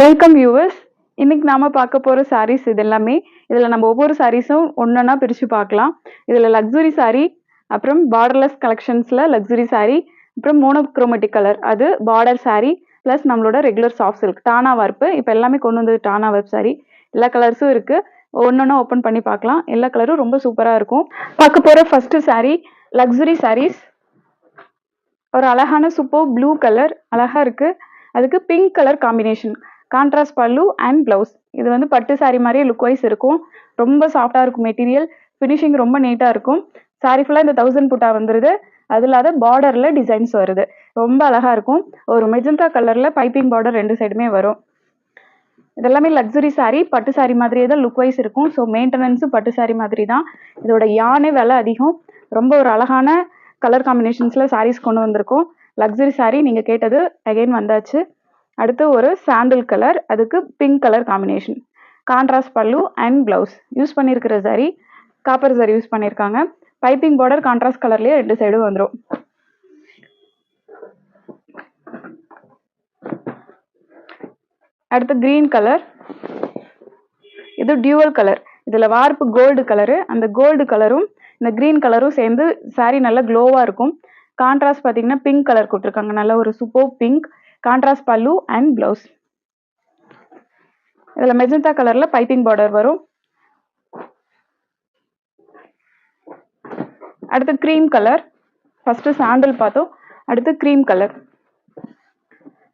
Welcome viewers இன்னைக்கு நாம பார்க்க போற சாரீஸ் இது எல்லாமே இதுல நம்ம ஒவ்வொரு சாரீஸும் ஒன்னொன்னா பிரிச்சு பார்க்கலாம். இதுல லக்ஸுரி சாரீ அப்புறம் பார்டர்லெஸ் கலெக்ஷன்ஸ்ல லக்ஸுரி saree அப்புறம் மோனோக்ரோமெட்டிக் கலர் அது பார்டர் saree ப்ளஸ் நம்மளோட ரெகுலர் சாஃப்ட் சில்க் டானா வார்ப்பு இப்போ எல்லாமே கொண்டு வந்தது டானா வெப் saree. எல்லா கலர்ஸும் இருக்கு. ஒன்னொன்னா ஓப்பன் பண்ணி பார்க்கலாம். எல்லா கலரும் ரொம்ப சூப்பரா இருக்கும். பார்க்க போற ஃபர்ஸ்ட் saree லக்ஸுரி சாரீஸ் ஒரு அழகான சூப்பர் ப்ளூ கலர் அழகா இருக்கு. அதுக்கு pink colour combination contrast pallu and blouse இது வந்து பட்டு சாரீ மாதிரியே லுக் வைஸ் இருக்கும். ரொம்ப சாஃப்டாக இருக்கும் மெட்டீரியல் ஃபினிஷிங் ரொம்ப நீட்டாக இருக்கும். சாரி ஃபுல்லாக இந்த தௌசண்ட் புட்டா வந்துருது. அது இல்லாத பார்டரில் டிசைன்ஸ் வருது. ரொம்ப அழகாக இருக்கும். ஒரு மெஜந்தா கலரில் பைப்பிங் பார்டர் ரெண்டு சைடுமே வரும். இதெல்லாமே லக்ஸுரி சாரீ பட்டு சாரீ மாதிரியே தான் லுக் வைஸ் இருக்கும். ஸோ மெயின்டெனன்ஸும் பட்டு சாரீ மாதிரி தான். இதோட யானே விலை அதிகம். ரொம்ப ஒரு அழகான கலர் காம்பினேஷன்ஸில் சாரீஸ் கொண்டு வந்திருக்கோம். லக்ஸுரி சாரீ நீங்கள் கேட்டது அகைன் வந்தாச்சு. அடுத்து ஒரு சாண்டில் கலர் அதுக்கு pink colour combination contrast pallu and blouse use பண்ணியிருக்கிற saree காப்பர் saree யூஸ் பண்ணியிருக்காங்க பைப்பிங் பார்டர் கான்ட்ராஸ்ட் கலர்லேயே ரெண்டு சைடும் வந்துடும் அடுத்து கிரீன் கலர் இது டியூவல் கலர் இதில் வார்ப்பு கோல்டு கலரு அந்த கோல்டு கலரும் இந்த க்ரீன் கலரும் சேர்ந்து சாரீ நல்லா க்ளோவாக இருக்கும். கான்ட்ராஸ்ட் பார்த்தீங்கன்னா பிங்க் கலர் கொடுத்துருக்காங்க. நல்ல ஒரு super pink contrast pallu and blouse இதில் மெஜந்தா கலரில் பைப்பிங் பார்டர் வரும். அடுத்து க்ரீம் கலர் ஃபஸ்ட்டு சாண்டல் பார்த்தோம். அடுத்து க்ரீம் கலர்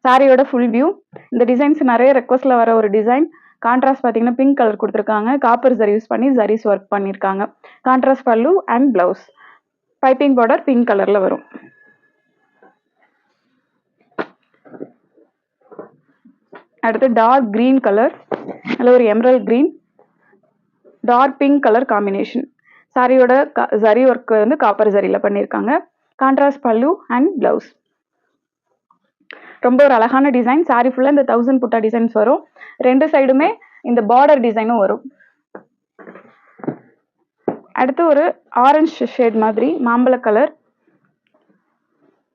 சாரியோட ஃபுல் வியூ இந்த டிசைன்ஸ் நிறைய ரெக்வஸ்ட்ல வர ஒரு டிசைன் கான்ட்ராஸ்ட் பார்த்தீங்கன்னா பிங்க் கலர் கொடுத்துருக்காங்க. காப்பர் ஜரி யூஸ் பண்ணி ஜரிஸ் ஒர்க் பண்ணியிருக்காங்க contrast pallu and blouse piping border pink கலரில் வரும். அடுத்து டார்க் கிரீன் கலர் அதில் ஒரு emerald green dark pink colour combination சாரியோட சரி ஒர்க் வந்து காப்பர் சரியில் பண்ணியிருக்காங்க கான்ட்ராஸ்ட் பல்லு அண்ட் பிளவுஸ் ரொம்ப ஒரு அழகான டிசைன் சாரி ஃபுல்லாக இந்த தௌசண்ட் புட்டா டிசைன்ஸ் வரும். ரெண்டு சைடுமே இந்த பார்டர் டிசைனும் வரும். அடுத்து ஒரு ஆரஞ்சு ஷேட் மாதிரி மாம்பழ கலர்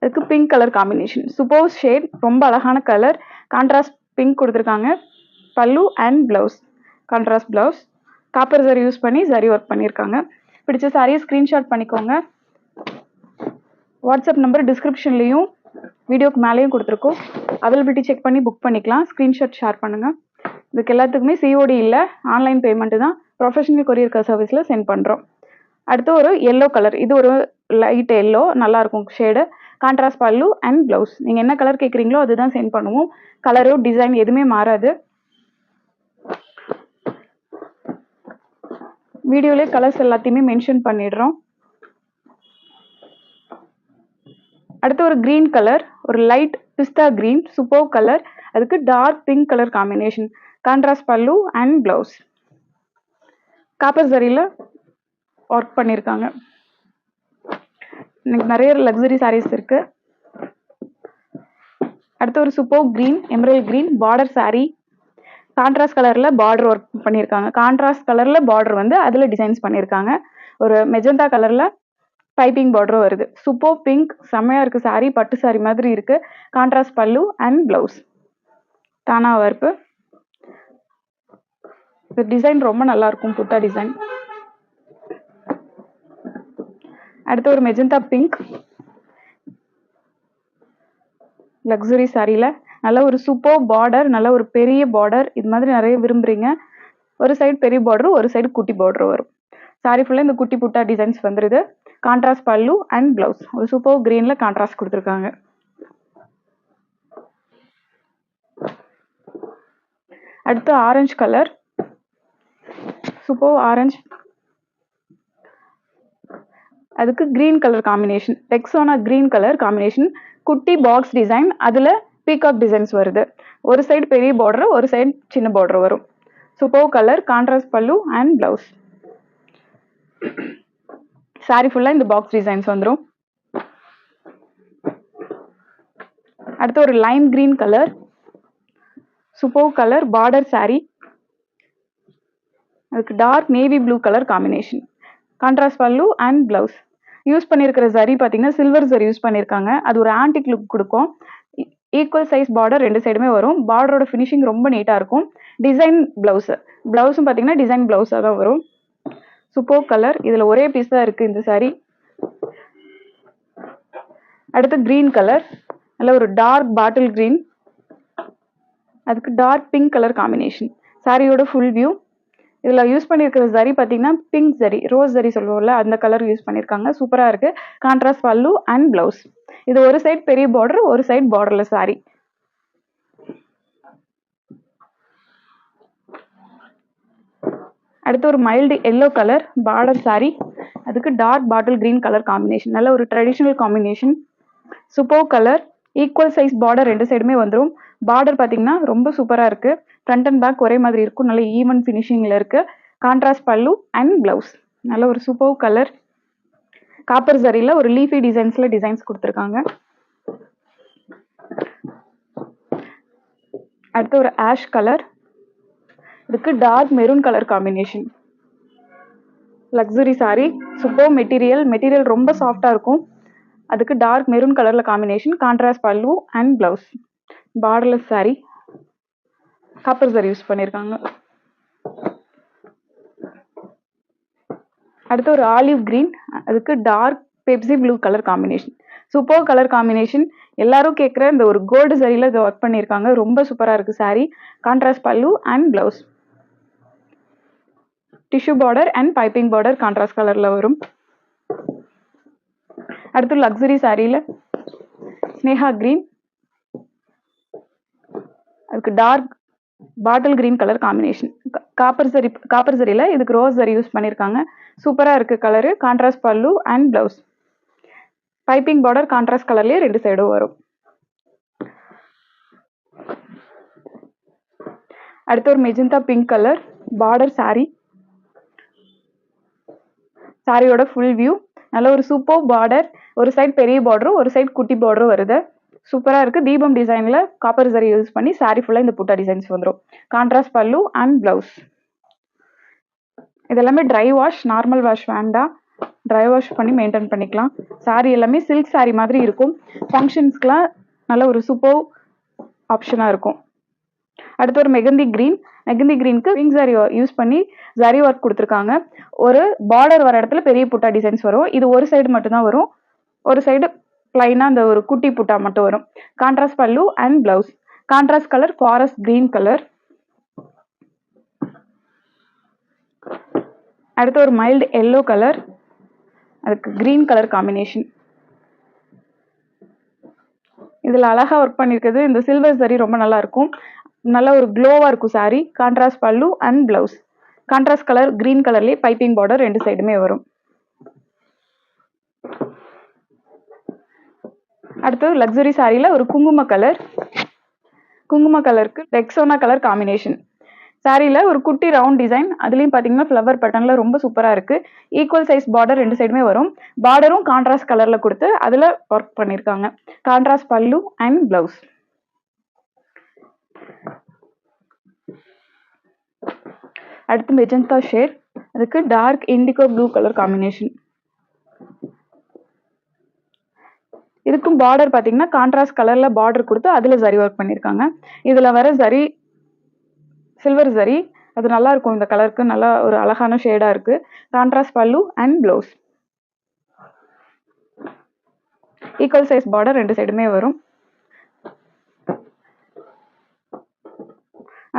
அதுக்கு pink colour combination super shade ரொம்ப அழகான கலர் கான்ட்ராஸ்ட் பிங்க் கொடுத்துருக்காங்க. Pallu and blouse contrast blouse copper zari use பண்ணி ஜரி ஒர்க் பண்ணியிருக்காங்க பிடிச்ச சாரியை ஸ்க்ரீன்ஷாட் பண்ணிக்கோங்க. வாட்ஸ்அப் நம்பர் டிஸ்கிரிப்ஷன்லேயும் வீடியோக்கு மேலேயும் கொடுத்துருக்கோம். அவைலபிலிட்டி செக் பண்ணி புக் பண்ணிக்கலாம். ஸ்க்ரீன்ஷாட் ஷேர் பண்ணுங்கள் இதுக்கு எல்லாத்துக்குமே சிஓடி இல்லை. ஆன்லைன் பேமெண்ட்டு தான். ப்ரொஃபஷனல் கொரியர் சர்வீஸில் சென்ட் பண்ணுறோம் அடுத்து ஒரு எல்லோ கலர் இது ஒரு லைட் எல்லோ நல்லாயிருக்கும் shade contrast pallu and blouse நீங்கள் என்ன கலர் கேட்குறீங்களோ அதுதான் சென்ட் பண்ணுவோம். கலரோ டிசைன் எதுவுமே மாறாது. வீடியோலே கலர்ஸ் எல்லாத்தையுமே மென்ஷன் பண்ணிடுறோம். அடுத்து ஒரு க்ரீன் கலர் ஒரு light pista green super colour அதுக்கு dark pink colour combination contrast pallu and blouse copper சரியில் work பண்ணியிருக்காங்க எனக்கு நிறைய லக்ஸரி சாரீஸ் இருக்கு. அடுத்து ஒரு super green emerald green border saree contrast கலரில் பார்டர் ஒர்க் பண்ணியிருக்காங்க. கான்ட்ராஸ்ட் கலரில் பார்டர் வந்து அதில் டிசைன்ஸ் பண்ணியிருக்காங்க. ஒரு மெஜந்தா கலரில் பைப்பிங் பார்டரும் வருது. சூப்பர் பிங்க் செம்மையாக இருக்குது சாரீ பட்டு சாரீ மாதிரி இருக்குது கான்ட்ராஸ்ட் பல்லு அண்ட் ப்ளவுஸ் தானா வர்ப்பு டிசைன் ரொம்ப நல்லாயிருக்கும் புட்டா டிசைன் அடுத்து ஒரு மெஜந்தா பிங்க். லக்ஸுரி சாரியில் நல்ல ஒரு சூப்பர் பார்டர் நல்ல ஒரு பெரிய பார்டர் இது மாதிரி நிறைய விரும்புகிறீங்க ஒரு சைடு பெரிய பார்டரும் ஒரு சைடு குட்டி பார்டர் வரும். சாரி ஃபுல்லாக இந்த குட்டி புட்டா டிசைன்ஸ் வந்துருது. கான்ட்ராஸ்ட் பல்லு அண்ட் ப்ளவுஸ் ஒரு சூப்பர் க்ரீனில் கான்ட்ராஸ்ட் கொடுத்துருக்காங்க. அடுத்து ஆரஞ்சு கலர் சூப்பர் ஆரஞ்சு அதுக்கு க்ரீன் கலர் காம்பினேஷன் டெக்ஸோனா க்ரீன் கலர் காம்பினேஷன் குட்டி பாக்ஸ் டிசைன் அதில் பீகாக் டிசைன்ஸ் வருது. ஒரு சைடு பெரிய பார்டர் ஒரு சைடு சின்ன பார்டர் வரும். Super colour contrast pallu and blouse saree ஃபுல்லாக இந்த பாக்ஸ் டிசைன்ஸ் வந்துடும் அடுத்து ஒரு lime green colour super colour border saree அதுக்கு dark navy blue colour combination contrast pallu and blouse use பண்ணியிருக்கிற ஜரி பார்த்தீங்கன்னா சில்வர் ஜரி யூஸ் பண்ணியிருக்காங்க அது ஒரு ஆன்டிக் லுக் கொடுக்கும். ஈக்குவல் சைஸ் பார்டர் ரெண்டு சைடுமே வரும். பார்டரோட ஃபினிஷிங் ரொம்ப நீட்டாக இருக்கும். டிசைன் ப்ளவுஸு ப்ளவுஸும் பார்த்தீங்கன்னா டிசைன் ப்ளவுஸாக தான் வரும். சூப்பர் கலர் இதில் ஒரே பீஸ் தான் இருக்குது இந்த saree. அடுத்து க்ரீன் கலர் நல்ல ஒரு டார்க் பாட்டில் க்ரீன் அதுக்கு டார்க் பிங்க் கலர் காம்பினேஷன் சாரியோட ஃபுல் வியூ இதில் யூஸ் பண்ணியிருக்கிற ஜரி பார்த்தீங்கன்னா பிங்க் ஜரி ரோஸ் ஜரி சொல்லுவோம்ல அந்த கலர் யூஸ் பண்ணியிருக்காங்க சூப்பராக இருக்குது கான்ட்ராஸ்ட் பல்லு அண்ட் ப்ளவுஸ் இது ஒரு சைட் பெரிய பார்டர் ஒரு சைட் பார்டரில் சாரி அடுத்து ஒரு mild yellow colour border saree அதுக்கு dark bottle green colour combination நல்ல ஒரு traditional combination super colour equal size border ரெண்டு சைடுமே வந்துடும் பார்டர் பார்த்தீங்கன்னா ரொம்ப சூப்பராக இருக்குது ஃப்ரண்ட் அண்ட் பேக் ஒரே மாதிரி இருக்கும். நல்ல ஈவன் ஃபினிஷிங்கில் இருக்குது கான்ட்ராஸ்ட் பல்லு அண்ட் ப்ளவுஸ் நல்ல ஒரு சூப்பர் கலர் காப்பர் சரியில் ஒரு லீஃபி டிசைன்ஸில் டிசைன்ஸ் கொடுத்துருக்காங்க. அடுத்து ஒரு ஆஷ் கலர் இதுக்கு dark maroon colour combination luxury saree super material material ரொம்ப சாஃப்டாக இருக்கும். அதுக்கு டார்க் மெரூன் கலரில் combination contrast pallu and blouse borderless saree copper zari use பண்ணியிருக்காங்க அடுத்து ஒரு ஆலிவ் கிரீன் அதுக்கு dark Pepsi blue colour combination super colour combination எல்லாரும் கேட்குற இந்த ஒரு கோல்டு சரியில் இதை ஒர்க் பண்ணியிருக்காங்க ரொம்ப சூப்பராக இருக்குது saree. Contrast pallu and blouse tissue border and piping border contrast கலரில் வரும். அடுத்து லக்ஸுரி சாரியில் ஸ்னேஹா கிரீன் அதுக்கு dark bottle green colour combination copper zari copper சரியில் இதுக்கு ரோஸ் சரி யூஸ் பண்ணியிருக்காங்க சூப்பராக இருக்குது colour contrast pallu and blouse piping border contrast கலர்லேயே ரெண்டு சைடும் வரும். அடுத்து ஒரு magenta pink colour border saree. சாரியோட ஃபுல் வியூ நல்ல ஒரு சூப்பர் பார்டர் ஒரு சைடு பெரிய பார்டரும் ஒரு சைடு குட்டி பார்டரும் வருது. சூப்பராக இருக்குது தீபம் டிசைனில் காப்பர் சரி யூஸ் பண்ணி சாரீ ஃபுல்லாக இந்த புட்டா டிசைன்ஸ் வந்துடும் கான்ட்ராஸ்ட் பல்லு அண்ட் ப்ளவுஸ் இதெல்லாமே ட்ரை வாஷ் நார்மல் வாஷ் வேண்டாம் ட்ரை வாஷ் பண்ணி மெயின்டைன் பண்ணிக்கலாம். சாரீ எல்லாமே சில்க் சாரீ மாதிரி இருக்கும். ஃபங்க்ஷன்ஸ்க்குலாம் நல்ல ஒரு சூப்பர் ஆப்ஷனாக இருக்கும். அடுத்து ஒரு மெகந்தி க்ரீன் மெகந்தி க்ரீனுக்கு பிங்க் சாரி யூஸ் பண்ணி ஜரி ஒர்க் கொடுத்துருக்காங்க. ஒரு பார்டர் வர இடத்துல பெரிய புட்டா டிசைன்ஸ் வரும். இது ஒரு சைடு மட்டும்தான் வரும். ஒரு சைடு பிளைனாக அந்த ஒரு குட்டி புட்டா மட்டும் வரும். Contrast pallu and blouse contrast colour forest green colour அடுத்து ஒரு மைல்டு எல்லோ கலர் அதுக்கு கிரீன் கலர் காம்பினேஷன் இதில் அழகாக ஒர்க் பண்ணியிருக்கிறது இந்த சில்வர் சரி ரொம்ப நல்லா இருக்கும். நல்ல ஒரு க்ளோவாக இருக்கும் saree contrast pallu and blouse contrast colour green கலர்லேயே பைப்பிங் பார்டர் ரெண்டு சைடுமே வரும். அடுத்தது லக்ஸுரி சாரியில் ஒரு குங்கும கலர் குங்கும கலருக்கு டெக்ஸோனா கலர் காம்பினேஷன் சாரியில் ஒரு குட்டி ரவுண்ட் டிசைன் அதுலேயும் பார்த்தீங்கன்னா ஃப்ளவர் பட்டனில் ரொம்ப சூப்பராக இருக்குது ஈக்குவல் சைஸ் பார்டர் ரெண்டு சைடுமே வரும். பார்டரும் கான்ட்ராஸ்ட் கலரில் கொடுத்து அதில் ஒர்க் பண்ணியிருக்காங்க கான்ட்ராஸ்ட் பல்லு அண்ட் ப்ளவுஸ் அடுத்து மெஜந்தா ஷேட் அதுக்கு dark indigo blue colour combination இதுக்கும் பார்டர் பார்த்தீங்கன்னா கான்ட்ராஸ்ட் கலரில் பார்டர் கொடுத்து அதில் சரி ஒர்க் பண்ணியிருக்காங்க இதில் வர சரி சில்வர் சரி அது நல்லா இருக்கும். இந்த கலருக்கு நல்லா ஒரு அழகான ஷேடாக இருக்குது contrast pallu and blouse equal size border ரெண்டு சைடுமே வரும்.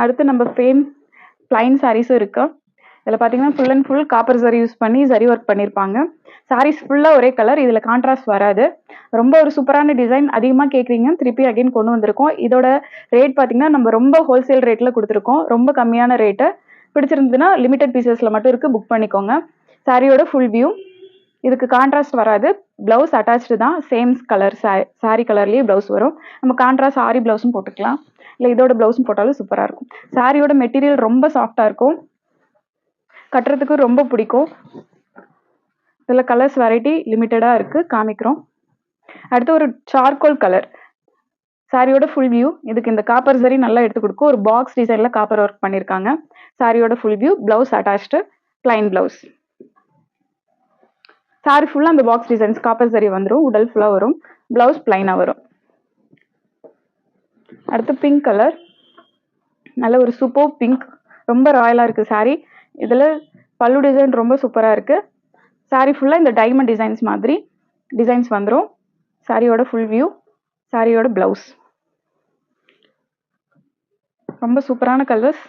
அடுத்து நம்ம ஃபேம் பிளைன் சாரீஸும் இருக்குது இதில் பார்த்தீங்கன்னா full and full copper zari use பண்ணி சரி ஒர்க் பண்ணியிருப்பாங்க சாரீஸ் ஃபுல்லாக ஒரே கலர் இதில் கான்ட்ராஸ்ட் வராது. ரொம்ப ஒரு சூப்பரான டிசைன் அதிகமாக கேட்குறீங்க திருப்பி அகைன் கொண்டு வந்திருக்கோம். இதோட ரேட் பார்த்தீங்கன்னா நம்ம ரொம்ப ஹோல்சேல் ரேட்டில் கொடுத்துருக்கோம். ரொம்ப கம்மியான ரேட்டு பிடிச்சிருந்ததுன்னா லிமிடெட் பீசஸில் மட்டும் இருக்குது புக் பண்ணிக்கோங்க. சாரியோட ஃபுல் வியூ இதுக்கு கான்ட்ராஸ்ட் வராது. ப்ளவுஸ் அட்டாச்சு தான். சேம் கலர் சா சாரி கலர்லேயே ப்ளவுஸ் வரும். நம்ம கான்ட்ராஸ்ட் ஆரி ப்ளவுஸும் போட்டுக்கலாம். இல்லை இதோட ப்ளவுஸும் போட்டாலும் சூப்பராக இருக்கும். சாரியோட மெட்டீரியல் ரொம்ப சாஃப்டாக இருக்கும். கட்டுறதுக்கு ரொம்ப பிடிக்கும். இதில் கலர்ஸ் வெரைட்டி லிமிட்டடாக இருக்குது காமிக்கிறோம். அடுத்து ஒரு சார்கோல் கலர் சாரியோட ஃபுல் வியூ இதுக்கு இந்த காப்பர் சரி நல்லா எடுத்து கொடுக்கும். ஒரு பாக்ஸ் டிசைனில் காப்பர் ஒர்க் பண்ணியிருக்காங்க சாரியோட full view blouse attached plain blouse saree ஃபுல்லாக அந்த பாக்ஸ் டிசைன்ஸ் காப்பர் சரி வந்துடும் உடல் ஃபுல்லாக வரும். ப்ளவுஸ் பிளைனாக வரும். அடுத்து பிங்க் கலர் நல்ல ஒரு சூப்பர் பிங்க் ரொம்ப ராயலாக இருக்குது சாரீ இதில் பல்லு டிசைன் ரொம்ப சூப்பராக இருக்குது சாரீ ஃபுல்லாக இந்த டைமண்ட் டிசைன்ஸ் மாதிரி டிசைன்ஸ் வந்துடும் சாரியோட ஃபுல் வியூ சாரியோட ப்ளவுஸ் ரொம்ப சூப்பரான கலர்ஸ்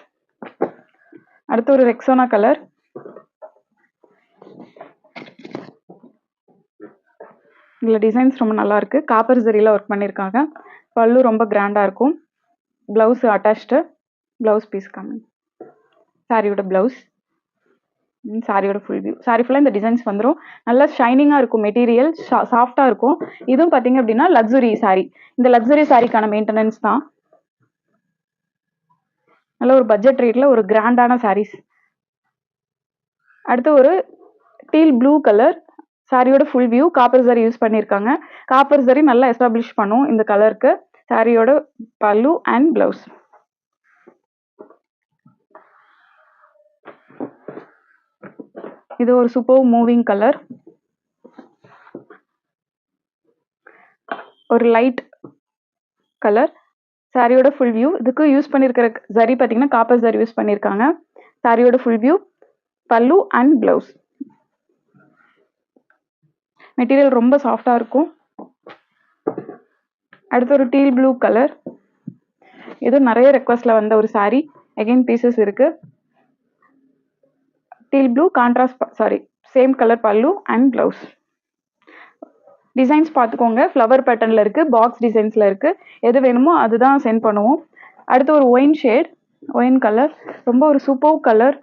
அடுத்து ஒரு ரெக்ஸோனா கலர் இதில் டிசைன்ஸ் ரொம்ப நல்லா இருக்கு. காப்பர் ஜரியில் ஒர்க் பண்ணியிருக்காங்க பல்லு ரொம்ப கிராண்டாக இருக்கும். ப்ளவுஸ் அட்டாச்டு ப்ளவுஸ் பீஸ் கம்மி சாரியோட ப்ளவுஸ் சாரியோட ஃபுல் வியூ சாரி ஃபுல்லாக இந்த டிசைன்ஸ் வந்துடும் நல்லா ஷைனிங்காக இருக்கும் மெட்டீரியல் சாஃப்டாக இருக்கும். இதுவும் பார்த்தீங்க அப்படின்னா லக்ஸுரி சாரி இந்த லக்ஸுரி சாரிக்கான மெயின்டெனன்ஸ் தான். நல்ல ஒரு பட்ஜெட் ரேட்டில் ஒரு கிராண்டான சாரீஸ் அடுத்து ஒரு டீல் ப்ளூ கலர் சாரியோட full view copper zari use பண்ணியிருக்காங்க காப்பர் சரி நல்லா எஸ்டாப்ளிஷ் பண்ணும் இந்த கலருக்கு சாரியோட பல்லு அண்ட் ப்ளவுஸ் இது ஒரு சூப்பர் மூவிங் கலர் ஒரு லைட் கலர் சாரியோட ஃபுல் வியூ இதுக்கு யூஸ் பண்ணியிருக்கிற ஜரி பார்த்தீங்கன்னா காப்பர் ஜரி யூஸ் பண்ணியிருக்காங்க சாரியோட full view pallu and blouse material ரொம்ப சாஃப்டாக இருக்கும். அடுத்து ஒரு டீல் ப்ளூ கலர் இது நிறைய ரெக்வஸ்ட்ல வந்த ஒரு சாரீ அகைன் பீசஸ் இருக்கு. Teal blue contrast saree same colour pallu and blouse designs பார்த்துக்கோங்க ஃப்ளவர் பேட்டர்னில் இருக்குது பாக்ஸ் டிசைன்ஸில் இருக்குது எது வேணுமோ அதுதான் சென்ட் பண்ணுவோம். அடுத்து ஒரு ஒயின் ஷேட் ஒயின் கலர் ரொம்ப ஒரு சூப்பர் கலர்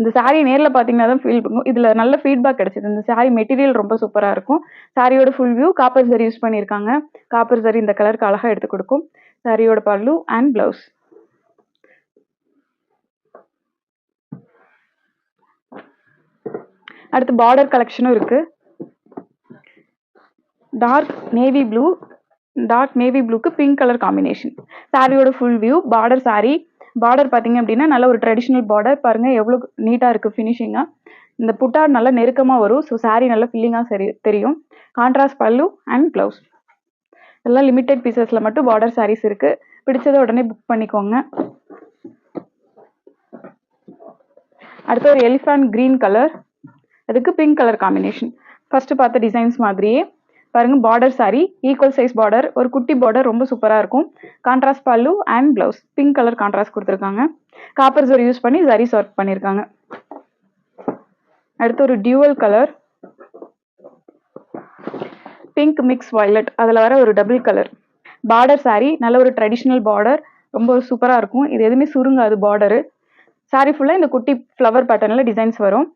இந்த saree நேரில் பார்த்தீங்கன்னா தான் ஃபீல் பண்ணும் இதில் நல்ல ஃபீட்பேக் கிடச்சிது. இந்த சாரீ மெட்டீரியல் ரொம்ப சூப்பராக இருக்கும். சாரியோட full view copper zari use பண்ணியிருக்காங்க. காப்பர் சரி இந்த கலருக்கு அழகாக எடுத்து கொடுக்கும். சாரியோட பல்லு அண்ட் ப்ளவுஸ் அடுத்து பார்டர் கலெக்ஷனும் இருக்கு. Dark navy blue dark navy ப்ளூக்கு pink colour combination சாரியோட full view border saree border பார்த்தீங்க அப்படின்னா நல்ல ஒரு ட்ரெடிஷ்னல் பார்டர் பாருங்க எவ்வளோ நீட்டாக இருக்குது ஃபினிஷிங்காக இந்த புட்டா நல்லா நெருக்கமாக வரும். ஸோ saree நல்லா ஃபில்லிங்காக சரி தெரியும். கான்ட்ராஸ்ட் பல்லு அண்ட் ப்ளவுஸ் எல்லாம் லிமிட்டெட் பீசஸில் மட்டும் பார்டர் சாரீஸ் இருக்குது பிடிச்சதை உடனே புக் பண்ணிக்கோங்க. அடுத்து ஒரு எலிஃபண்ட் க்ரீன் கலர் அதுக்கு பிங்க் கலர் காம்பினேஷன் ஃபர்ஸ்ட் பார்த்த டிசைன்ஸ் மாதிரியே பாருங்க border saree equal size border ஒரு குட்டி பார்டர் ரொம்ப சூப்பராக இருக்கும். Contrast pallu and blouse pink colour contrast கொடுத்துருக்காங்க. காப்பர் ஜோர் யூஸ் பண்ணி ஜரிஸ் ஒர்க் பண்ணியிருக்காங்க அடுத்து ஒரு dual colour pink mix violet. அதில் வர ஒரு டபுள் கலர் பார்டர் சாரி நல்ல ஒரு ட்ரெடிஷ்னல் பார்டர் ரொம்ப ஒரு சூப்பராக இருக்கும். இது எதுவுமே சுருங்காது பார்டரு சாரி ஃபுல்லாக இந்த குட்டி ஃப்ளவர் பேட்டர்னில் டிசைன்ஸ் வரும்.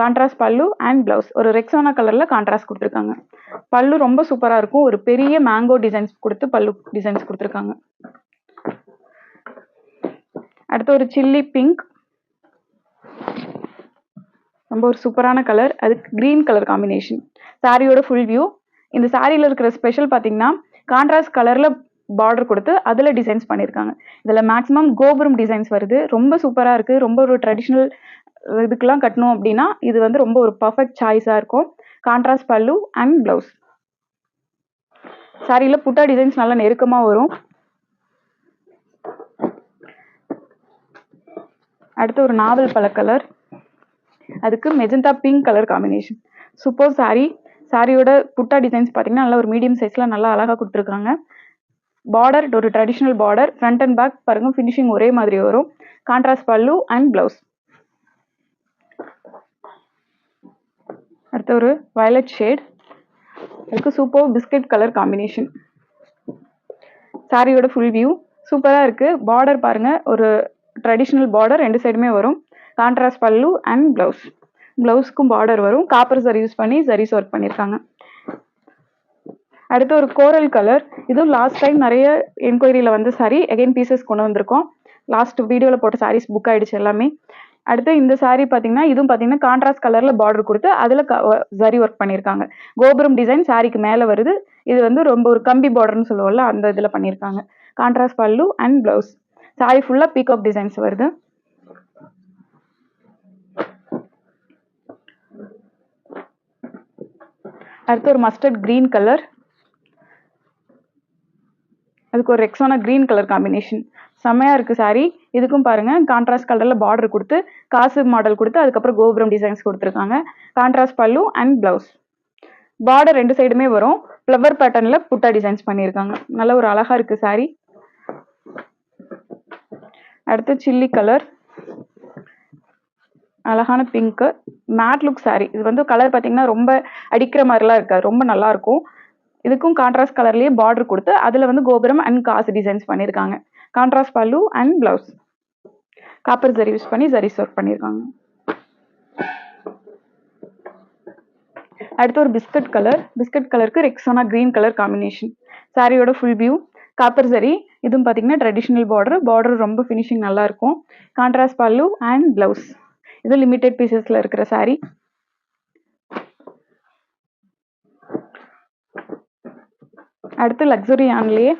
கான்ட்ராஸ்ட் பல்லு அண்ட் ப்ளவுஸ் ஒரு ரெக்ஸானா கலரில் கான்ட்ராஸ்ட் கொடுத்துருக்காங்க. பல்லு ரொம்ப சூப்பராக இருக்கும். ஒரு பெரிய மேங்கோ டிசைன்ஸ் கொடுத்து பல்லு டிசைன்ஸ் கொடுத்துருக்காங்க. அடுத்து ஒரு சில்லி பிங்க் ரொம்ப ஒரு சூப்பரான கலர் அதுக்கு க்ரீன் கலர் காம்பினேஷன் சாரியோட ஃபுல் வியூ இந்த சாரியில் இருக்கிற ஸ்பெஷல் பார்த்தீங்கன்னா கான்ட்ராஸ்ட் கலரில் பார்டர் கொடுத்து அதில் டிசைன்ஸ் பண்ணியிருக்காங்க இதில் மேக்ஸிமம் கோபுரம் டிசைன்ஸ் வருது. ரொம்ப சூப்பராக இருக்குது ரொம்ப ஒரு ட்ரெடிஷ்னல் இதுக்கெல்லாம் கட்டணும் அப்படின்னா இது வந்து ரொம்ப ஒரு பர்ஃபெக்ட் சாய்ஸாக இருக்கும். கான்ட்ராஸ்ட் பல்லு அண்ட் ப்ளவுஸ் சாரியில் புட்டா டிசைன்ஸ் நல்லா நெருக்கமாக வரும். அடுத்து ஒரு நாவல் பழ கலர் அதுக்கு magenta pink colour combination super saree சாரியோட புட்டா டிசைன்ஸ் பார்த்தீங்கன்னா நல்லா ஒரு மீடியம் சைஸில் நல்லா அழகாக கொடுத்துருக்காங்க. பார்டர் ஒரு traditional border front and back பாருங்க ஃபினிஷிங் ஒரே மாதிரி வரும். கான்ட்ராஸ்ட் பல்லு அண்ட் ப்ளவுஸ் அடுத்து ஒரு வயலட் ஷேட் அதுக்கு சூப்பர் பிஸ்கட் கலர் காம்பினேஷன் சாரியோட ஃபுல் வியூ சூப்பராக இருக்குது பார்டர் பாருங்கள் ஒரு ட்ரெடிஷ்னல் பார்டர் ரெண்டு சைடுமே வரும். கான்ட்ராஸ்ட் பல்லு அண்ட் ப்ளவுஸ் ப்ளவுஸ்க்கும் பார்டர் வரும். காப்பர் சரி யூஸ் பண்ணி சரீஸ் ஒர்க் பண்ணியிருக்காங்க அடுத்து ஒரு கோரல் கலர் இதுவும் லாஸ்ட் டைம் நிறைய என்கொயரியில் வந்து சாரி அகைன் பீசஸ் கொண்டு வந்திருக்கோம். லாஸ்ட் வீடியோவில் போட்ட சாரீஸ் புக் ஆகிடுச்சு எல்லாமே. அடுத்து இந்த சாரீ பார்த்தீங்கன்னா இதுவும் பார்த்தீங்கன்னா கான்ட்ராஸ்ட் கலரில் பார்டர் கொடுத்து அதில் சரி ஒர்க் பண்ணியிருக்காங்க கோபுரம் டிசைன் சாரிக்கு மேலே வருது. இது வந்து ரொம்ப ஒரு கம்பி பார்டர்னு சொல்லுவோம்ல அந்த இதில் பண்ணியிருக்காங்க contrast pallu and blouse saree ஃபுல்லாக பீகாக் டிசைன்ஸ் வருது. அடுத்து ஒரு மஸ்டர்ட் க்ரீன் கலர் அதுக்கு ஒரு ரெக்ஸானா க்ரீன் கலர் காம்பினேஷன் செம்மையாக இருக்குது saree. இதுக்கும் பாருங்கள் கான்ட்ராஸ்ட் கலரில் பார்டர் கொடுத்து காசு மாடல் கொடுத்து அதுக்கப்புறம் கோபுரம் டிசைன்ஸ் கொடுத்துருக்காங்க. கான்ட்ராஸ்ட் பல்லு அண்ட் ப்ளவுஸ் பார்டர் ரெண்டு சைடுமே வரும். ஃப்ளவர் பேட்டர்னில் புட்டா டிசைன்ஸ் பண்ணியிருக்காங்க. நல்ல ஒரு அழகாக இருக்குது saree. அடுத்து சில்லி கலர் அழகான பிங்க்கு மேட் லுக் saree. இது வந்து கலர் பார்த்தீங்கன்னா ரொம்ப அடிக்கிற மாதிரிலாம் இருக்காது. ரொம்ப நல்லா இருக்கும். இதுக்கும் கான்ட்ராஸ்ட் கலர்லேயே பார்டர் கொடுத்து அதில் வந்து கோபுரம் அண்ட் காசு டிசைன்ஸ் பண்ணியிருக்காங்க. Contrast pallu and blouse copper zari use பண்ணி ஜரி சர்வ் பண்ணியிருக்காங்க அடுத்து ஒரு பிஸ்கட் கலர். பிஸ்கட் கலருக்கு ரெக்ஸானா க்ரீன் கலர் காம்பினேஷன் சாரியோட ஃபுல் வியூ காப்பர் ஜரி இதுவும் பார்த்தீங்கன்னா ட்ரெடிஷ்னல் பார்டர் பார்டர் ரொம்ப ஃபினிஷிங் நல்லா இருக்கும். கான்ட்ராஸ்ட் பல்லு அண்ட் ப்ளவுஸ் இது லிமிடெட் பீசஸில் இருக்கிற saree. அடுத்து லக்ஸுரி ஆன்லேயே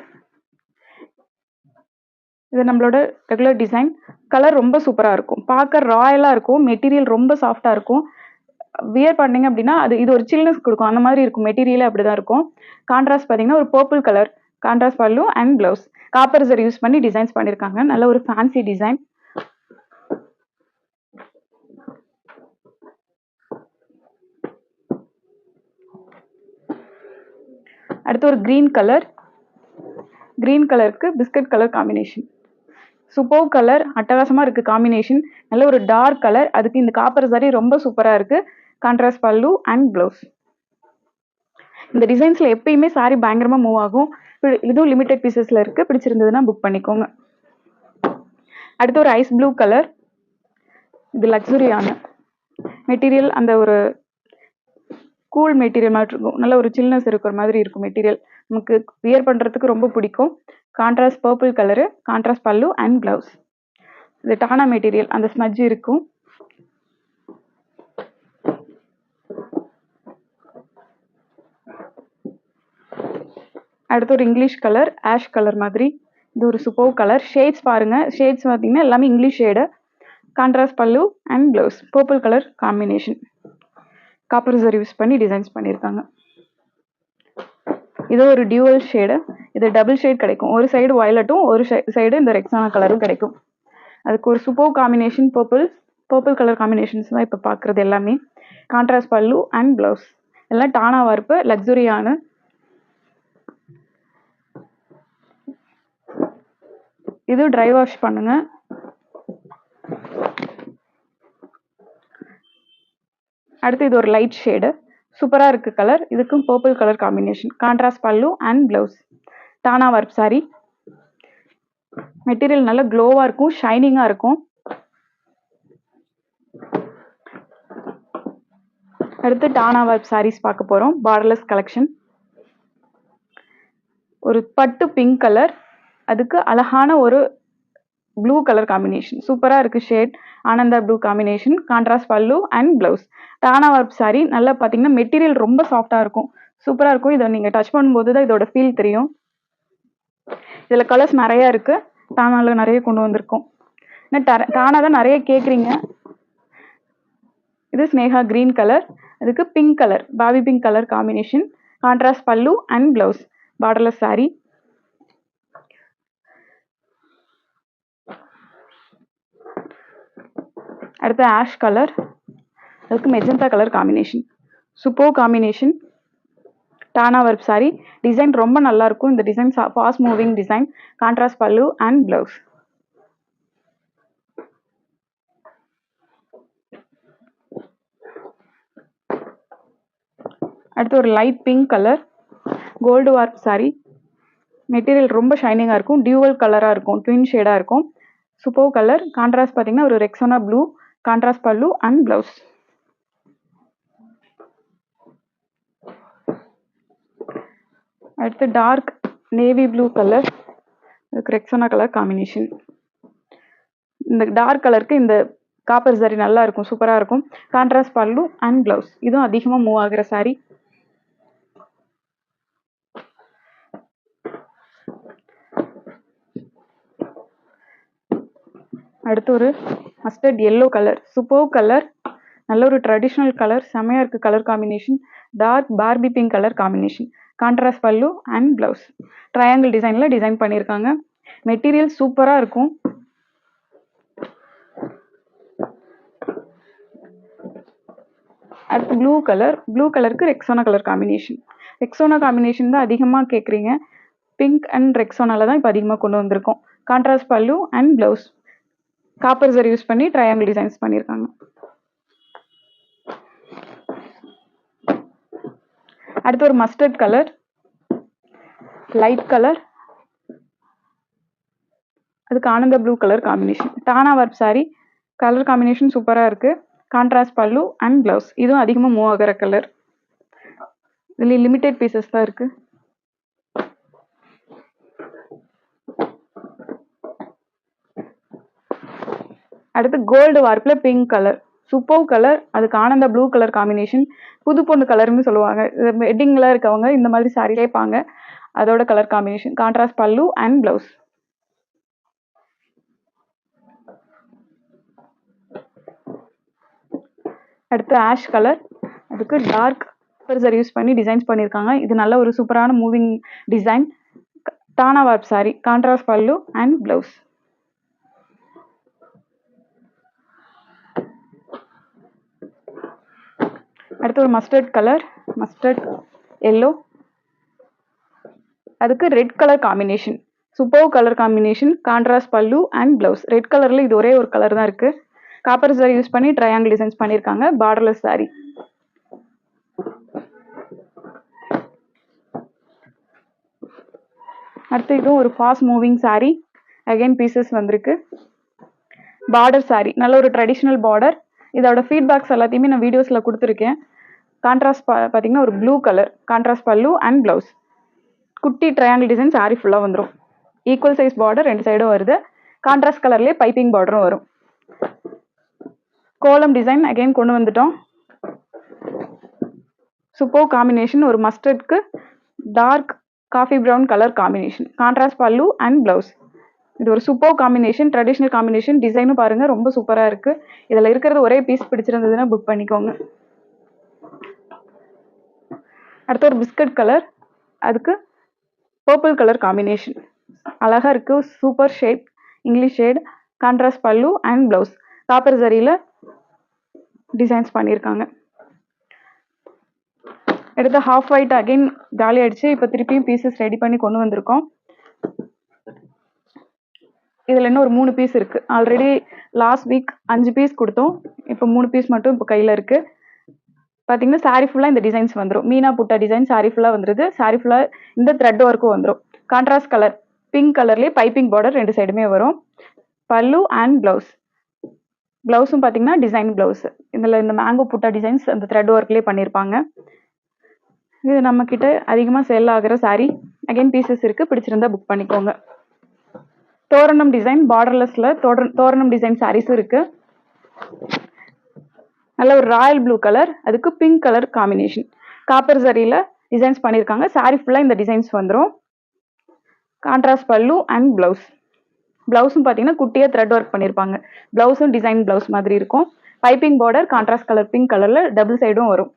இது நம்மளோட ரெகுலர் டிசைன் கலர் ரொம்ப சூப்பராக இருக்கும். பார்க்க ராயலாக இருக்கும். மெட்டீரியல் ரொம்ப சாஃப்டாக இருக்கும். வியர் பண்ணிங்க அப்படின்னா அது இது ஒரு சில்னஸ் கொடுக்கும். அந்த மாதிரி இருக்கும். மெட்டீரியலே அப்படி தான் இருக்கும். கான்ட்ராஸ்ட் பார்த்தீங்கன்னா ஒரு purple colour contrast pallu and blouse copper zari use பண்ணி டிசைன்ஸ் பண்ணியிருக்காங்க நல்ல ஒரு ஃபேன்சி டிசைன் அடுத்து ஒரு க்ரீன் கலர் க்ரீன் கலருக்கு biscuit colour combination super colour அட்டகாசமாக இருக்குது காம்பினேஷன் நல்ல ஒரு டார்க் கலர் அதுக்கு இந்த காப்பர் சாரி ரொம்ப சூப்பராக இருக்குது கான்ட்ராஸ்ட் பல்லு அண்ட் ப்ளவுஸ் இந்த டிசைன்ஸில் எப்பயுமே சாரி பயங்கரமாக மூவ் ஆகும். இதுவும் லிமிடெட் பீசஸில் இருக்குது பிடிச்சிருந்ததுன்னா புக் பண்ணிக்கோங்க. அடுத்து ஒரு ஐஸ் ப்ளூ கலர் இது லக்ஸுரியான மெட்டீரியல் அந்த ஒரு கூல் மெட்டீரியல் மாதிரி இருக்கும். நல்ல ஒரு சில்னஸ் இருக்கிற மாதிரி இருக்கும் மெட்டீரியல் நமக்கு வியர் பண்ணுறதுக்கு ரொம்ப பிடிக்கும். Contrast purple colour contrast pallu and blouse இது டானா மெட்டீரியல் அந்த ஸ்மஜ் இருக்கும். அடுத்து ஒரு இங்கிலீஷ் கலர் ஆஷ் கலர் மாதிரி. இது ஒரு சூப்பர் கலர் ஷேட்ஸ் பாருங்க. ஷேட்ஸ் பார்த்தீங்கன்னா எல்லாமே English shade contrast pallu and blouse purple colour combination copper zari use பண்ணி டிசைன்ஸ் பண்ணியிருக்காங்க. இது ஒரு டியூவல் ஷேடு இது டபுள் ஷேட் கிடைக்கும். ஒரு சைடு வயலட்டும் ஒரு சைடு இந்த ரெக்ஸானா கலரும் கிடைக்கும். அதுக்கு ஒரு super combination purple purple colour combinations தான் இப்போ பார்க்குறது எல்லாமே. கான்ட்ராஸ்ட் பல்லு அண்ட் ப்ளவுஸ் எல்லாம் டானா வார்ப்பு லக்ஸுரியான இது ட்ரை வாஷ் பண்ணுங்க. அடுத்து இது ஒரு லைட் ஷேடு சூப்பராக இருக்குது கலர் இதுக்கும் purple colour combination contrast pallu and blouse Danah work sari material நல்லா க்ளோவாக இருக்கும் ஷைனிங்காக இருக்கும். அடுத்து டானா ஒர்க் சாரீஸ் பார்க்க போகிறோம் பார்டர்லெஸ் கலெக்ஷன் ஒரு பட்டு பிங்க் கலர் அதுக்கு அழகான ஒரு ப்ளூ கலர் காம்பினேஷன் சூப்பராக இருக்குது shade Ananda blue combination contrast pallu and blouse Danah work sari நல்லா பார்த்தீங்கன்னா மெட்டீரியல் ரொம்ப சாஃப்டாக இருக்கும். சூப்பராக இருக்கும். இதை நீங்கள் டச் பண்ணும்போது தான் இதோட ஃபீல் தெரியும். இதில் கலர்ஸ் நிறையா இருக்குது டானாவில் நிறைய கொண்டு வந்திருக்கோம். இன்னும் டர டானா தான் நிறைய கேட்குறீங்க இது ஸ்னேகா க்ரீன் கலர் அதுக்கு pink colour Bobby pink colour combination contrast pallu and blouse borderless sari அடுத்து ஆஷ் கலர் அதுக்கு magenta colour combination super combination டானா ஒர்க் சாரி டிசைன் ரொம்ப நல்லா இருக்கும். இந்த design fast moving design contrast pallu and blouse அடுத்து ஒரு light pink colour gold work sari material ரொம்ப ஷைனிங்காக இருக்கும். டியூவல் கலராக இருக்கும். ட்வின் ஷேடாக இருக்கும். சூப்பர் கலர் கான்ட்ராஸ்ட் பார்த்தீங்கன்னா ஒரு Rexona blue contrast pallu and blouse அடுத்து டார்க் நேவி ப்ளூ கலர் அதுக்கு ரெக்ஸோனா கலர் காம்பினேஷன் இந்த டார்க் கலருக்கு இந்த காப்பர் சாரி நல்லா இருக்கும் சூப்பராக இருக்கும். கான்ட்ராஸ்ட் பல்லு அண்ட் ப்ளவுஸ் இதுவும் அதிகமாக மூவ் ஆகிற சாரி அடுத்து ஒரு mustard yellow colour super colour நல்ல ஒரு ட்ரெடிஷ்னல் கலர் செமையாக இருக்குது colour combination dark Barbie pink colour combination contrast pallu and blouse triangle டிசைனில் டிசைன் பண்ணியிருக்காங்க மெட்டீரியல் சூப்பராக இருக்கும். அடுத்து ப்ளூ கலர் ப்ளூ கலருக்கு Rexona colour combination Rexona combination தான் அதிகமாக கேட்குறீங்க பிங்க் அண்ட் ரெக்ஸோனால தான் இப்போ அதிகமாக கொண்டு வந்திருக்கோம். Contrast pallu and blouse copper zari use பண்ணி ட்ரையாங்கிள் டிசைன்ஸ் பண்ணியிருக்காங்க அடுத்து ஒரு மஸ்டர்ட் கலர் லைட் கலர் அதுக்கு ஆனந்த ப்ளூ கலர் காம்பினேஷன் டானா வர்ப் சாரி கலர் காம்பினேஷன் சூப்பராக இருக்குது கான்ட்ராஸ்ட் பல்லு அண்ட் ப்ளவுஸ் இதுவும் அதிகமாக மூவ் ஆகிற கலர் இதில் லிமிடெட் பீசஸ் தான் இருக்குது அடுத்து கோல்டு வார்ப்பில் பிங்க் கலர் சூப்பர் கலர் அதுக்கு ஆனந்த ப்ளூ கலர் காம்பினேஷன் புது பொண்ணு கலர்னு சொல்லுவாங்க. வெட்டிங்கில் இருக்கவங்க இந்த மாதிரி சாரி கேட்பாங்க. அதோட colour combination contrast pallu and blouse அடுத்து ஆஷ் கலர் அதுக்கு டார்க் பர்சர் யூஸ் பண்ணி டிசைன்ஸ் பண்ணியிருக்காங்க. இது நல்ல ஒரு சூப்பரான மூவிங் டிசைன் தானா warp sari contrast pallu and blouse அடுத்து ஒரு மஸ்டர்ட் கலர் மஸ்டர்ட் எல்லோ அதுக்கு red colour combination super colour combination contrast pallu and blouse red கலரில் இது ஒரே ஒரு கலர் தான் இருக்குது காப்பர் சாரி யூஸ் பண்ணி ட்ரையாங்கிள் டிசைன்ஸ் பண்ணியிருக்காங்க. பார்டர்லெஸ் சாரி அடுத்து இதுவும் ஒரு fast moving sari again pieces வந்திருக்கு. பார்டர் சாரி நல்ல ஒரு ட்ரெடிஷ்னல் பார்டர் இதோட ஃபீட்பேக்ஸ் எல்லாத்தையுமே நான் வீடியோஸில் கொடுத்துருக்கேன். கான்ட்ராஸ்ட் பா பார்த்தீங்கன்னா ஒரு blue colour contrast pallu and blouse குட்டி ட்ரையாங்கிள் டிசைன் சாரி ஃபுல்லாக வந்துடும் ஈக்குவல் சைஸ் பார்டர் ரெண்டு சைடும் வருது. கான்ட்ராஸ்ட் கலர்லேயே பைப்பிங் பார்டரும் வரும். கோலம் டிசைன் அகைன் கொண்டு வந்துட்டோம். சூப்பர் காம்பினேஷன் ஒரு மஸ்டர்ட்க்கு dark coffee brown colour combination contrast pallu and blouse இது ஒரு சூப்பர் காம்பினேஷன் ட்ரெடிஷ்னல் காம்பினேஷன் டிசைனும் பாருங்கள் ரொம்ப சூப்பராக இருக்குது இதில் இருக்கிறது ஒரே பீஸ் பிடிச்சிருந்ததுன்னா புக் பண்ணிக்கோங்க. அடுத்து ஒரு பிஸ்கட் கலர் அதுக்கு பர்பிள் கலர் காம்பினேஷன் அழகா இருக்கு super shade English shade contrast pallu and blouse copper ஜரியில் designs பண்ணியிருக்காங்க எடுத்து ஹாஃப் ஒயிட் அகைன் காலி ஆயிடுச்சு. இப்போ திருப்பியும் பீசஸ் ரெடி பண்ணி கொண்டு வந்திருக்கோம். இதில் இன்னும் ஒரு மூணு பீஸ் இருக்குது ஆல்ரெடி லாஸ்ட் வீக் அஞ்சு பீஸ் கொடுத்தோம். இப்போ மூணு பீஸ் மட்டும் இப்போ கையில் இருக்குது பார்த்தீங்கன்னா சாரி ஃபுல்லாக இந்த டிசைன்ஸ் வந்துடும் மீனா புட்டா டிசைன் சாரி ஃபுல்லாக வந்துருது. சாரி ஃபுல்லாக இந்த த்ரெட் ஒர்க்கும் வந்துடும் கான்ட்ராஸ்ட் கலர் பிங்க் கலர்லேயே பைப்பிங் பார்டர் ரெண்டு சைடுமே வரும். பல்லு அண்ட் ப்ளவுஸ் ப்ளவுஸும் பார்த்தீங்கன்னா டிசைன் ப்ளவுஸ் இதில் இந்த மேங்கோ புட்டா டிசைன்ஸ் அந்த த்ரெட் ஒர்க்லேயே பண்ணியிருப்பாங்க இது நம்மக்கிட்ட அதிகமாக சேல் ஆகிற சாரி அகைன் பீசஸ் இருக்குது பிடிச்சிருந்தா புக் பண்ணிக்கோங்க. தோரணம் டிசைன் பார்டர்லெஸ்ல தோரணம் டிசைன் சாரீஸும் இருக்குது நல்ல ஒரு ராயல் ப்ளூ கலர் அதுக்கு பிங்க் கலர் காம்பினேஷன் காப்பர் சரியில் டிசைன்ஸ் பண்ணியிருக்காங்க. சாரி ஃபுல்லாக இந்த டிசைன்ஸ் வந்துடும் கான்ட்ராஸ்ட் பல்லு அண்ட் ப்ளவுஸ் ப்ளவுஸும் பார்த்தீங்கன்னா குட்டியாக த்ரெட் ஒர்க் பண்ணியிருப்பாங்க. ப்ளவுஸும் டிசைன் ப்ளவுஸ் மாதிரி இருக்கும். Piping border contrast colour pink கலரில் டபுள் சைடும் வரும்.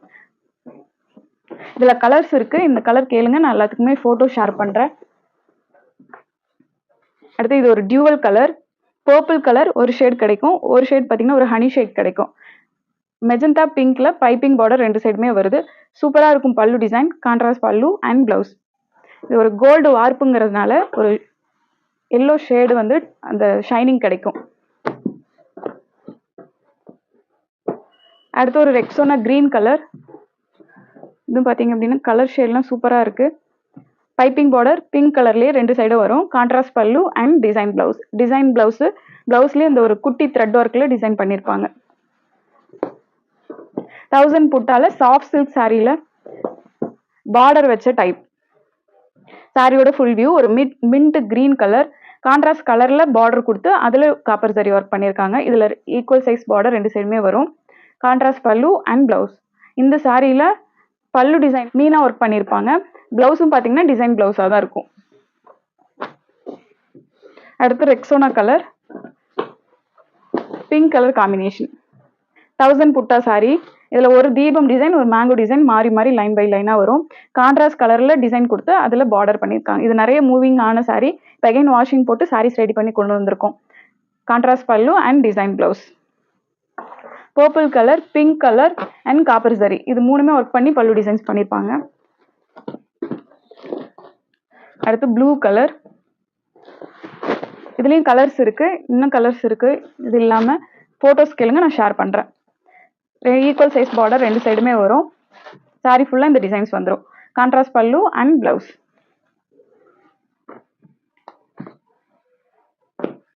இதில் கலர்ஸ் இருக்குது இந்த கலர் கேளுங்க. நான் எல்லாத்துக்குமே ஃபோட்டோ ஷேர் பண்ணுறேன் அடுத்து இது ஒரு டியூவல் கலர் பர்பிள் கலர் ஒரு ஷேட் கிடைக்கும். ஒரு ஷேட் பார்த்தீங்கன்னா ஒரு ஹனி ஷேட் கிடைக்கும். மெஜந்தா பிங்க்ல பைப்பிங் பார்டர் ரெண்டு சைடுமே வருது. சூப்பராக இருக்கும் pallu design contrast pallu and blouse இது ஒரு கோல்டு வார்ப்புங்கிறதுனால ஒரு எல்லோ ஷேடு வந்து அந்த ஷைனிங் கிடைக்கும். அடுத்து ஒரு ரெக்ஸோனா க்ரீன் கலர் இதுவும் பார்த்தீங்க அப்படின்னா கலர் ஷேட்லாம் சூப்பராக இருக்குது பைப்பிங் பார்டர் பிங்க் கலர்லேயே ரெண்டு சைடும் வரும். Contrast pallu and design blouse design blouse ப்ளவுஸ்லேயே இந்த ஒரு குட்டி த்ரெட் ஒர்க்கில் டிசைன் பண்ணியிருப்பாங்க தௌசண்ட் புட்டால சாஃப்ட் சில்க் சாரியில பார்டர் வச்ச டைப் சாரியோட ஃபுல் வியூ ஒரு mid mint green colour contrast கலரில் பார்டர் கொடுத்து அதில் காப்பர் சரி ஒர்க் பண்ணியிருக்காங்க. இதில் ஈக்குவல் சைஸ் பார்டர் ரெண்டு சைடுமே வரும். கான்ட்ராஸ்ட் பல்லு அண்ட் ப்ளவுஸ் இந்த சாரியில் பல்லு டிசைன் மீனாக ஒர்க் பண்ணியிருப்பாங்க. ப்ளவுஸும் பார்த்தீங்கன்னா டிசைன் ப்ளவுஸாக தான் இருக்கும். அடுத்து Rexona colour pink colour combination thousand butta sari இதில் ஒரு தீபம் டிசைன் ஒரு மேங்கோ டிசைன் மாறி மாறி லைன் பை லைனாக வரும். கான்ட்ராஸ்ட் கலரில் டிசைன் கொடுத்து அதில் பார்டர் பண்ணியிருக்காங்க. இது நிறைய மூவிங் ஆன சாரீ இப்போ அகைன் வாஷிங் போட்டு சாரீஸ் ரெடி பண்ணி கொண்டு வந்திருக்கோம். Contrast pallu and design blouse purple colour pink colour and copper zari இது மூணுமே ஒர்க் பண்ணி பல்லு டிசைன்ஸ் பண்ணியிருப்பாங்க. அடுத்து ப்ளூ கலர் இதுலேயும் கலர்ஸ் இருக்குது இன்னும் கலர்ஸ் இருக்குது இது இல்லாமல் ஃபோட்டோஸ் கேளுங்க நான் ஷேர் பண்ணுறேன் ஈக்குவல் சைஸ் பார்டர் ரெண்டு சைடுமே வரும். சாரி ஃபுல்லாக இந்த டிசைன்ஸ் வந்துடும் கான்ட்ராஸ்ட் பல்லு அண்ட் ப்ளவுஸ்